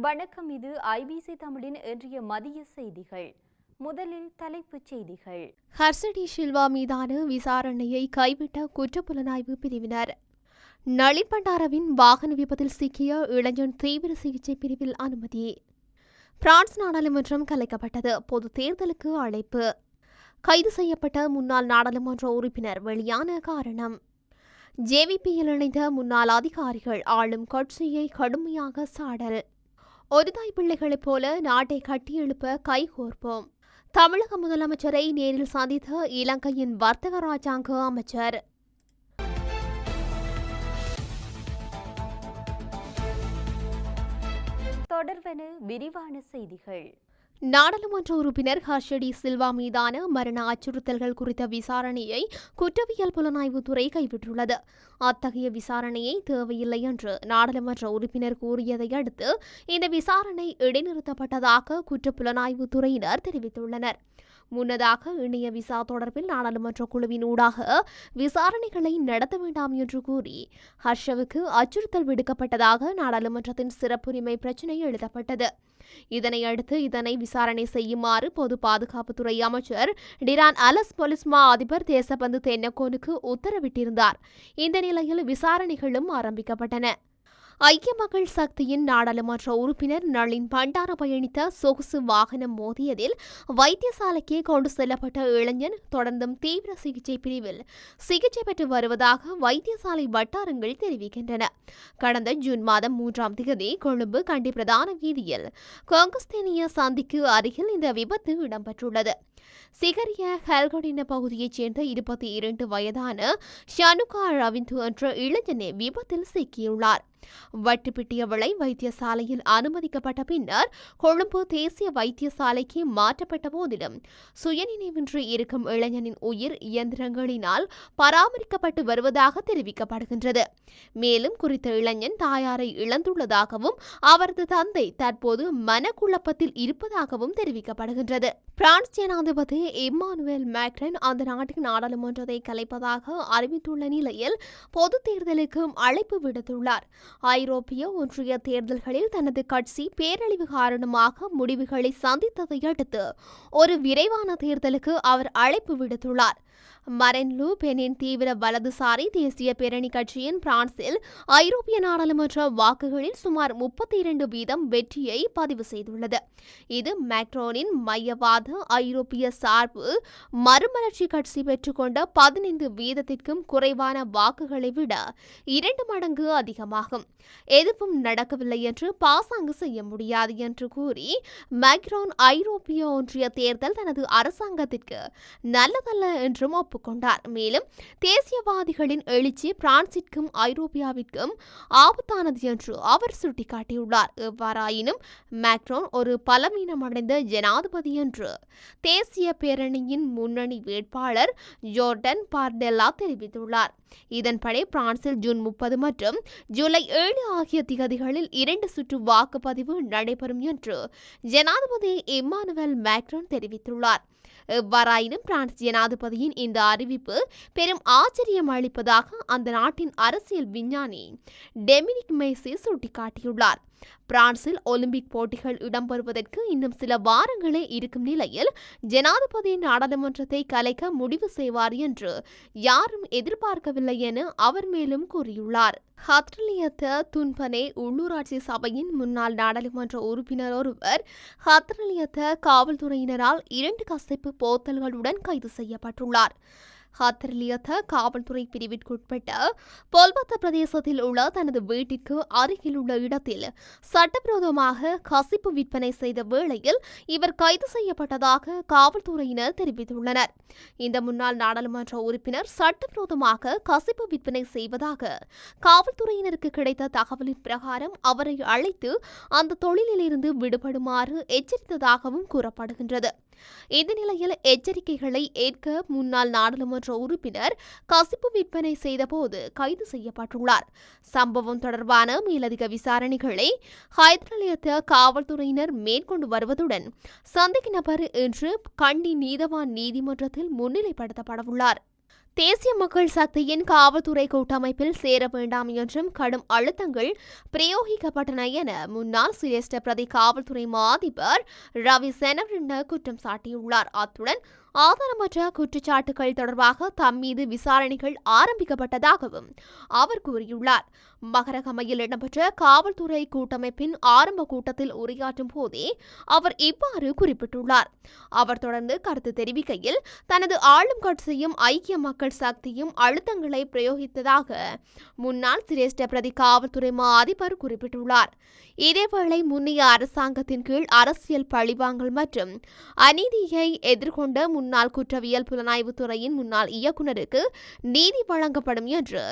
வணக்கம் இது ஐபிசி தமிழின் இன்றைய மதிய செய்திகள். முதலில் தலைப்புச் செய்திகள். ஹர்ஷடி ஷில்வா மீதான விசாரணையை கைவிட்ட குற்றப்புலனாய்வு பிரிவினர். நளின் பண்டாரவின் வாகன விபத்தில் சிக்கிய இளைஞன் தீவிர சிகிச்சை பிரிவில் அனுமதி. பிரான்ஸ் நாடாளுமன்றம் கலைக்கப்பட்டது. பொது தேர்தலுக்கு அழைப்பு. கைது செய்யப்பட்ட முன்னாள் நாடாளுமன்ற உறுப்பினர் வெளியான காரணம். ஜேவிபியில் இணைந்த முன்னாள் அதிகாரிகள் ஆளும் கட்சியை கடுமையாக சாடல். ஒரு தாய் பிள்ளைகளைப் போல நாட்டை கட்டியெழுப்ப கைகோர்ப்போம் தமிழக முதலமைச்சரை நேரில் சந்தித்த இலங்கையின் வர்த்தக ராஜாங்க அமைச்சர். தொடர்வென விரிவான செய்திகள். நாடாளுமன்ற உறுப்பினர் ஹர்ஷடி சில்வா மீதான மரண அச்சுறுத்தல்கள் குறித்த விசாரணையை குற்றவியல் புலனாய்வுத்துறை கைவிட்டுள்ளது. அத்தகைய விசாரணையை தேவையில்லை என்று நாடாளுமன்ற உறுப்பினர் கூறியதை அடுத்து இந்த விசாரணை இடைநிறுத்தப்பட்டதாக குற்ற புலனாய்வுத்துறையினர் தெரிவித்துள்ளனர். முன்னதாக இணைய விசா தொடர்பில் நாடாளுமன்ற குழுவின் ஊடாக விசாரணைகளை நடத்த வேண்டாம் என்று கூறி ஹர்ஷவுக்கு அச்சுறுத்தல் விடுக்கப்பட்டதாக நாடாளுமன்றத்தின் சிறப்புரிமை பிரச்சினை எழுதப்பட்டது. இதனையடுத்து இதனை விசாரணை செய்யுமாறு பொது பாதுகாப்புத்துறை அமைச்சர் டிரான் அலஸ் பொலிஸ்மா அதிபர் தேசபந்து தென்னக்கோனுக்கு உத்தரவிட்டிருந்தார். இந்த நிலையில் விசாரணைகளும் ஆரம்பிக்கப்பட்டன. ஐக்கிய மக்கள் சக்தியின் நாடாளுமன்ற உறுப்பினர் நளின் பண்டார பயணித்த சொகுசு வாகனம் மோதியதில் வைத்தியசாலைக்கு கொண்டு செல்லப்பட்ட இளைஞன் தொடர்ந்தும் தீவிர சிகிச்சை பிரிவில் சிகிச்சை பெற்று வருவதாக வைத்தியசாலை வட்டாரங்கள் தெரிவிக்கின்றன. கடந்த ஜூன் மாதம் மூன்றாம் தேதி கொழும்பு கண்டி பிரதான வீதியில் காங்கஸ்தேனிய சந்திக்கு அருகில் இந்த விபத்து இடம்பெற்றுள்ளது. சிகரிய ஹெல்கொடின பகுதியைச் சேர்ந்த இருபத்தி இரண்டு வயதான ஷனுகா ரவிந்து என்ற இளைஞனே விபத்தில் சிக்கியுள்ளார். வட்டுப்பிட்டியவளை வைத்தியசாலையில் அனுமதிக்கப்பட்ட பின்னர் கொழும்பு தேசிய வைத்தியசாலைக்கு மாற்றப்பட்ட போதிலும் சுயநினைவின்றி இருக்கும் இளைஞனின் உயிர் இயந்திரங்களினால் பராமரிக்கப்பட்டு வருவதாக தெரிவிக்கப்படுகின்றது. மேலும் குறித்த இளைஞன் தாயாரை இழந்துள்ளதாகவும் அவரது தந்தை தற்போது மனக்குழப்பத்தில் இருப்பதாகவும் தெரிவிக்கப்படுகின்றது. பிரான்ஸ் ஜனாதிபதி இம்மானுவேல் மேக்ரன் அந்த நாட்டின் நாடாளுமன்றத்தை கலைப்பதாக அறிவித்துள்ள நிலையில் பொது தேர்தலுக்கும் அழைப்பு விடுத்துள்ளார். ஐரோப்பிய ஒன்றிய தேர்தல்களில் தனது கட்சி பேரழிவு காரணமாக முடிவுகளை சந்தித்ததை அடுத்து ஒரு விரைவான தேர்தலுக்கு அவர் அழைப்பு விடுத்துள்ளார். மரென் லூ பெனின் தீவிர வலதுசாரி தேசிய பேரணி கட்சியின் பிரான்சில் ஐரோப்பிய நாடாளுமன்ற வாக்குகளில் சுமார் முப்பத்தி இரண்டு வீதம் வெற்றியை பதிவு செய்துள்ளது. இது மேக்ரோனின் மையவாத ஐரோப்பிய சார்பு மறுமலர்ச்சி கட்சி பெற்றுக்கொண்ட பதினைந்து வீதத்திற்கும் குறைவான வாக்குகளை விட இரண்டு மடங்கு அதிகமாகும். எதுவும் நடக்கவில்லை என்று பாசாங்கு செய்ய முடியாது என்று கூறி மேக்ரோன் ஐரோப்பிய ஒன்றிய தேர்தல் தனது அரசாங்கத்திற்கு நல்லதல்ல என்றும் ஒப்புக்கொண்டார் மேலும் தேசியவாதிகளின் எழுச்சி பிரான்சிற்கும் ஐரோப்பியாவிற்கும் ஆபத்தானது என்று அவர் சுட்டிக்காட்டியுள்ளார். எவ்வாறாயினும் மேக்ரோன் ஒரு பலவீனமடைந்த ஜனாதிபதி என்று தேசிய பேரணியின் முன்னணி வேட்பாளர் ஜோர்டன் பார்டெல்லா தெரிவித்துள்ளார். இதன்படி பிரான்சில் ஜூன் முப்பது மற்றும் ஜூலை ஏழு ஆகிய திகதிகளில் இரண்டு சுற்று வாக்குப்பதிவு நடைபெறும் என்று ஜனாதிபதி இம்மானுவேல் மேக்ரோன் தெரிவித்துள்ளார். எவ்வாறாயினும் பிரான்ஸ் ஜனாதிபதியின் இந்த அறிவிப்பு பெரும் ஆச்சரியம் அளிப்பதாக அந்த நாட்டின் அரசியல் விஞ்ஞானி டெமினிக் மேசி சுட்டிக்காட்டியுள்ளார். பிரான்சில் ஒலிம்பிக் போட்டிகள் இடம்பெறுவதற்கு இன்னும் சில வாரங்களே இருக்கும் நிலையில் ஜனாதிபதி நாடாளுமன்றத்தை கலைக்க முடிவு செய்வார் என்று யாரும் எதிர்பார்க்கவில்லை என அவர் மேலும் கூறியுள்ளார். ஹத்ரலியத்த துன்பனே உள்ளூராட்சி சபையின் முன்னாள் நாடாளுமன்ற உறுப்பினர் ஒருவர் ஹத்ரலியத்த காவல்துறையினரால் இரண்டு கசைப்பு போத்தல்களுடன் கைது செய்யப்பட்டுள்ளார். ஹத்ரலியத்த காவல்துறை பிரிவிற்குட்பட்ட பொல்வத்த பிரதேசத்தில் உள்ள தனது வீட்டிற்கு அருகில் உள்ள இடத்தில் சட்டவிரோதமாக கசிப்பு விற்பனை செய்த வேளையில் இவர் கைது செய்யப்பட்டதாக காவல்துறையினர் தெரிவித்துள்ளனர். இந்த முன்னாள் நாடாளுமன்ற உறுப்பினர் சட்டவிரோதமாக கசிப்பு விற்பனை செய்வதாக காவல்துறையினருக்கு கிடைத்த தகவலின் பிரகாரம் அவரை அழைத்து அந்த தொழிலிலிருந்து விடுபடுமாறு எச்சரித்ததாகவும் கூறப்படுகின்றது. இந்த நிலையில் எச்சரிக்கைகளை ஏற்க முன்னாள் நாடாளுமன்ற உறுப்பினர் கசிப்பு விற்பனை செய்தபோது கைது செய்யப்பட்டுள்ளார். சம்பவம் தொடர்பான மேலதிக விசாரணைகளை ஹைதராலியத்த காவல்துறையினர் மேற்கொண்டு வருவதுடன் சந்தேக நபர் இன்று கண்டி நீதவான் நீதிமன்றத்தில் முன்னிலைப்படுத்தப்படவுள்ளார். தேசிய மக்கள் சக்தியின் காவல்துறை கூட்டமைப்பில் சேர வேண்டாம் என்றும் கடும் அழுத்தங்கள் பிரயோகிக்கப்பட்டன என முன்னாள் சிரேஷ்ட பிரதி காவல்துறை மாதிபர் ரவி செனவிருண்ட குற்றம் சாட்டியுள்ளார். அத்துடன் ஆதாரமற்ற குற்றச்சாட்டுகள் தொடர்பாக தம் மீது விசாரணைகள் ஆரம்பிக்கப்பட்டதாகவும் அவர் கூறியுள்ளார். மகரகமையில் இடம்பெற்ற காவல்துறை கூட்டமைப்பின் ஆரம்ப கூட்டத்தில் உரையாற்றும் போதே அவர் இவ்வாறு குறிப்பிட்டுள்ளார். அவர் தொடர்ந்து கருத்து தெரிவிக்கையில் தனது ஆளும் கட்சியும் ஐக்கிய மக்கள் சக்தியும் அழுத்தங்களை பிரயோகித்ததாக முன்னாள் சிரேஷ்ட பிரதி காவல்துறை மா அதிபர் குறிப்பிட்டுள்ளார். இதேவேளை முன்னைய அரசாங்கத்தின் கீழ் அரசியல் பழிவாங்கல் மற்றும் அநீதியை எதிர்கொண்ட முன்னாள் குற்றவியல் புலனாய்வுத் துறையின் முன்னாள் இயக்குநருக்கு நீதி வழங்கப்படும் என்று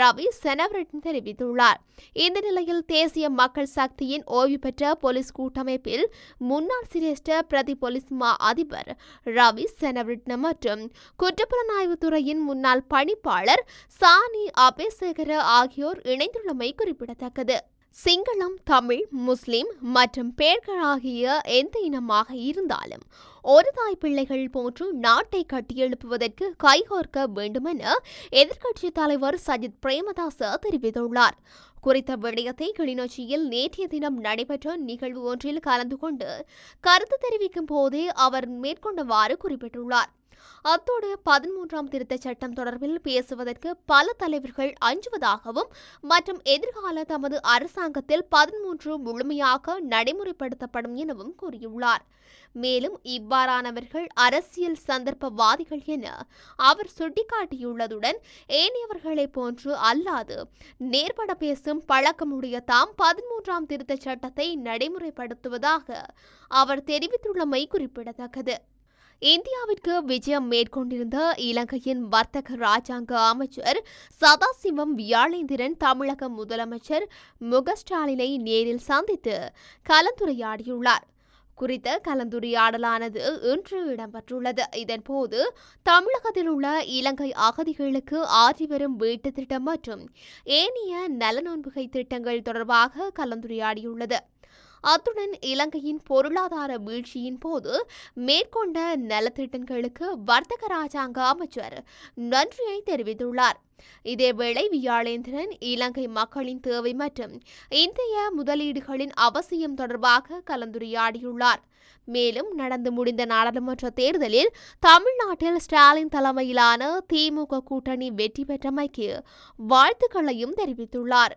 ரவி செனவரட்டன் தெரிவித்துள்ளார். இந்த நிலையில் தேசிய மக்கள் சக்தியின் ஓய்வு பெற்ற போலீஸ் கூட்டமைப்பில் முன்னாள் சிரேஷ்ட பிரதி போலீஸ் மா அதிபர் ரவி செனவரட்ன மற்றும் குற்றப்புலனாய்வுத் துறையின் முன்னாள் பணிப்பாளர் சானி அபேசேகர ஆகியோர் இணைந்துள்ளமை குறிப்பிடத்தக்கது. சிங்களம் தமிழ் முஸ்லிம் மற்றும் பேர்கள் ஆகிய எந்த இனமாக இருந்தாலும் ஒரு தாய் பிள்ளைகள் போன்று நாட்டை கட்டியெழுப்புவதற்கு கைகோர்க்க வேண்டுமென எதிர்க்கட்சித் தலைவர் சஜித் பிரேமதாச தெரிவித்துள்ளார். குறித்த விடயத்தை கிளிநொச்சியில் நேற்றைய தினம் நடைபெற்ற நிகழ்வு ஒன்றில் கலந்து கொண்டு கருத்து தெரிவிக்கும் போதே அவர் மேற்கொண்டவாறு குறிப்பிட்டுள்ளார். அத்தோடு பதிமூன்றாம் திருத்தச் சட்டம் தொடர்பில் பேசுவதற்கு பல தலைவர்கள் அஞ்சுவதாகவும் மற்றும் எதிர்கால தமது அரசாங்கத்தில் பதிமூன்று முழுமையாக நடைமுறைப்படுத்தப்படும் எனவும் கூறியுள்ளார். மேலும் இவ்வாறானவர்கள் அரசியல் சந்தர்ப்பவாதிகள் என அவர் சுட்டிக்காட்டியுள்ளதுடன் ஏனையவர்களைப் போன்று அல்லாது நேர்பட பேசும் பழக்கமுடைய தாம் பதிமூன்றாம் திருத்தச் சட்டத்தை நடைமுறைப்படுத்துவதாக அவர் தெரிவித்துள்ளமை குறிப்பிடத்தக்கது. இந்தியாவிற்கு விஜயம் மேற்கொண்டிருந்த இலங்கையின் வர்த்தக ராஜாங்க அமைச்சர் சதாசிவம் வியாழேந்திரன் தமிழக முதலமைச்சர் முக ஸ்டாலினை நேரில் சந்தித்து கலந்துரையாடியுள்ளார். குறித்த கலந்துரையாடலானது இன்று இடம்பெற்றுள்ளது. இதன்போது தமிழகத்தில் உள்ள இலங்கை அகதிகளுக்கு ஆற்றி வரும் வீட்டுத் திட்டம் மற்றும் ஏனைய நலனோன்புகை திட்டங்கள் தொடர்பாக கலந்துரையாடியுள்ளது. அத்துடன் இலங்கையின் பொருளாதார வீழ்ச்சியின் போது மேற்கொண்ட நலத்திட்டங்களுக்கு வர்த்தக ராஜாங்க அமைச்சர் நன்றியை தெரிவித்துள்ளார். இதேவேளை வியாழேந்திரன் இலங்கை மக்களின் தேவை மற்றும் இந்திய முதலீடுகளின் அவசியம் தொடர்பாக கலந்துரையாடியுள்ளார். மேலும் நடந்து முடிந்த நாடாளுமன்ற தேர்தலில் தமிழ்நாட்டில் ஸ்டாலின் தலைமையிலான திமுக கூட்டணி வெற்றி பெற்றமைக்கு வாழ்த்துக்களையும் தெரிவித்துள்ளார்.